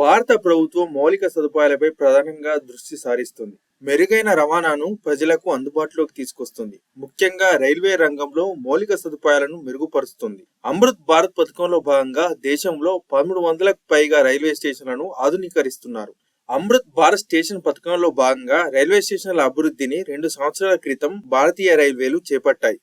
భారత ప్రభుత్వం మౌలిక సదుపాయాలపై ప్రధానంగా దృష్టి సారిస్తుంది. మెరుగైన రవాణాను ప్రజలకు అందుబాటులోకి తీసుకొస్తుంది. ముఖ్యంగా రైల్వే రంగంలో మౌలిక సదుపాయాలను మెరుగుపరుస్తుంది. అమృత్ భారత్ పథకంలో భాగంగా దేశంలో పదమూడు వందలకు పైగా రైల్వే స్టేషన్లను ఆధునీకరిస్తున్నారు. అమృత్ భారత్ స్టేషన్ పథకంలో భాగంగా రైల్వే స్టేషన్ల అభివృద్ధిని రెండు సంవత్సరాల క్రితం భారతీయ రైల్వేలు చేపట్టాయి.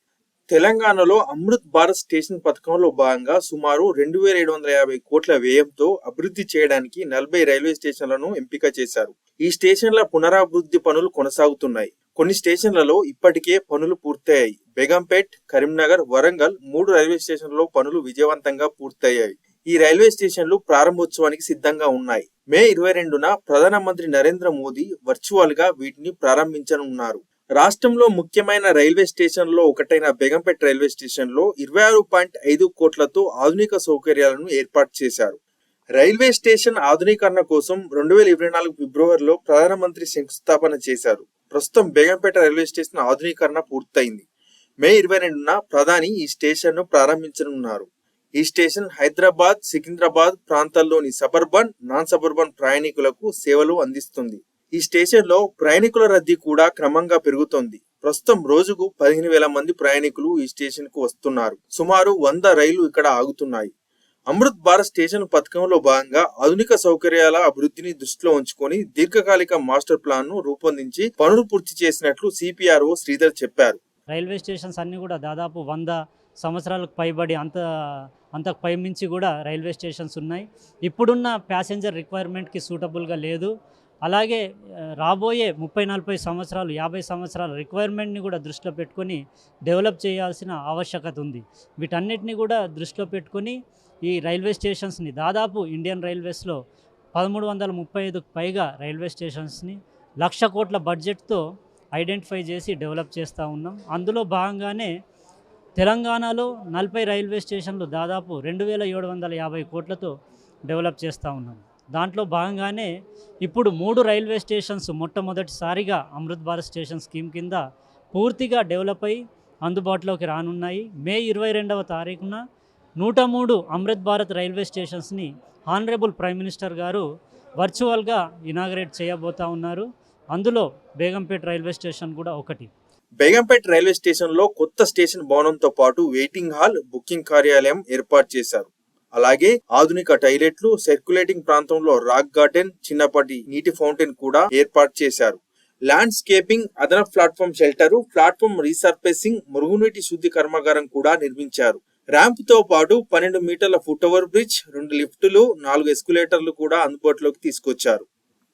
తెలంగాణలో అమృత్ భారత్ స్టేషన్ పథకంలో భాగంగా సుమారు రెండు వేల ఏడు వందల యాభై కోట్ల వ్యయంతో అభివృద్ధి చేయడానికి నలభై రైల్వే స్టేషన్లను ఎంపిక చేశారు. ఈ స్టేషన్ల పునరాభివృద్ధి పనులు కొనసాగుతున్నాయి. కొన్ని స్టేషన్లలో ఇప్పటికే పనులు పూర్తయ్యాయి. బేగంపేట్ కరీంనగర్ వరంగల్ మూడు రైల్వే స్టేషన్లలో పనులు విజయవంతంగా పూర్తయ్యాయి. ఈ రైల్వే స్టేషన్లు ప్రారంభోత్సవానికి సిద్ధంగా ఉన్నాయి. మే ఇరవై రెండున ప్రధానమంత్రి నరేంద్ర మోదీ వర్చువల్గా వీటిని ప్రారంభించనున్నారు. రాష్ట్రంలో ముఖ్యమైన రైల్వే స్టేషన్లో ఒకటైన బేగంపేట్ రైల్వే స్టేషన్లో ఇరవై ఆరు పాయింట్ ఐదు కోట్లతో ఆధునిక సౌకర్యాలను ఏర్పాటు చేశారు. రైల్వే స్టేషన్ ఆధునీకరణ కోసం రెండు వేల ఇరవై నాలుగు ఫిబ్రవరిలో ప్రధానమంత్రి శంకుస్థాపన చేశారు. ప్రస్తుతం బేగంపేట రైల్వే స్టేషన్ ఆధునీకరణ పూర్తయింది. మే ఇరవై రెండున ప్రధాని ఈ స్టేషన్ను ప్రారంభించనున్నారు. ఈ స్టేషన్ హైదరాబాద్ సికింద్రాబాద్ ప్రాంతాల్లోని సబర్బన్ నాన్ సబర్బన్ ప్రయాణికులకు సేవలు అందిస్తుంది. ఈ స్టేషన్లో ప్రయాణికుల రద్దీ కూడా క్రమంగా పెరుగుతోంది. ప్రస్తుతం రోజుకు పదిహేను వేల మంది ప్రయాణికులు ఈ స్టేషన్కు వస్తున్నారు. సుమారు వంద రైళ్ళు ఇక్కడ ఆగుతున్నాయి. అమృత్ భారత్ స్టేషన్ పథకంలో భాగంగా ఆధునిక సౌకర్యాల అభివృద్ధిని దృష్టిలో ఉంచుకొని దీర్ఘకాలిక మాస్టర్ ప్లాన్ను రూపొందించి పనులు పూర్తి చేసినట్లు సిపిఆర్ఓ శ్రీధర్ చెప్పారు. రైల్వే స్టేషన్స్ అన్నీ కూడా దాదాపు వంద సంవత్సరాలకు పైబడి అంత అంతకు పైమించి కూడా రైల్వే స్టేషన్స్ ఉన్నాయి. ఇప్పుడున్న ప్యాసింజర్ రిక్వైర్మెంట్కి సూటబుల్గా లేదు. అలాగే రాబోయే ముప్పై నలభై సంవత్సరాలు యాభై సంవత్సరాల రిక్వైర్మెంట్ని కూడా దృష్టిలో పెట్టుకొని డెవలప్ చేయాల్సిన ఆవశ్యకత ఉంది. వీటన్నిటిని కూడా దృష్టిలో పెట్టుకొని ఈ రైల్వే స్టేషన్స్ని దాదాపు ఇండియన్ రైల్వేస్లో పదమూడు వందల ముప్పై ఐదుకు పైగా రైల్వే స్టేషన్స్ని లక్ష కోట్ల బడ్జెట్తో ఐడెంటిఫై చేసి డెవలప్ చేస్తూ ఉన్నాం. అందులో భాగంగానే తెలంగాణలో నలభై రైల్వే స్టేషన్లు దాదాపు రెండు వేల ఏడు వందల యాభై కోట్లతో డెవలప్ చేస్తూ ఉన్నాం. దాంట్లో భాగంగానే ఇప్పుడు మూడు రైల్వే స్టేషన్స్ మొట్టమొదటిసారిగా అమృత్ భారత్ స్టేషన్ స్కీమ్ కింద పూర్తిగా డెవలప్ అయి అందుబాటులోకి రానున్నాయి. మే ఇరవై రెండవ తారీఖున నూట మూడు అమృత్ భారత్ రైల్వే స్టేషన్స్ని హానరబుల్ ప్రైమ్ మినిస్టర్ గారు వర్చువల్గా ఇనాగరేట్ చేయబోతా ఉన్నారు. అందులో బేగంపేట్ రైల్వే స్టేషన్ కూడా ఒకటి. బేగంపేట్ రైల్వే స్టేషన్లో కొత్త స్టేషన్ భవనంతో పాటు వెయిటింగ్ హాల్ బుకింగ్ కార్యాలయం ఏర్పాటు చేశారు. అలాగే ఆధునిక టైలెట్లు సర్క్యులేటింగ్ ప్రాంతంలో రాక్ గార్డెన్ చిన్నపాటి నీటి ఫౌంటైన్ కూడా ఏర్పాటు చేశారు. ల్యాండ్స్కేపింగ్ అదనపు ప్లాట్ఫామ్ షెల్టర్ ప్లాట్ఫామ్ రీసర్ఫేసింగ్ మురుగునీటి శుద్ధి కర్మాగారం కూడా నిర్మించారు. ర్యాంప్తో పాటు పన్నెండు మీటర్ల ఫుట్ ఓవర్ బ్రిడ్జ్ రెండు లిఫ్టులు నాలుగు ఎస్కులేటర్లు కూడా అందుబాటులోకి తీసుకొచ్చారు.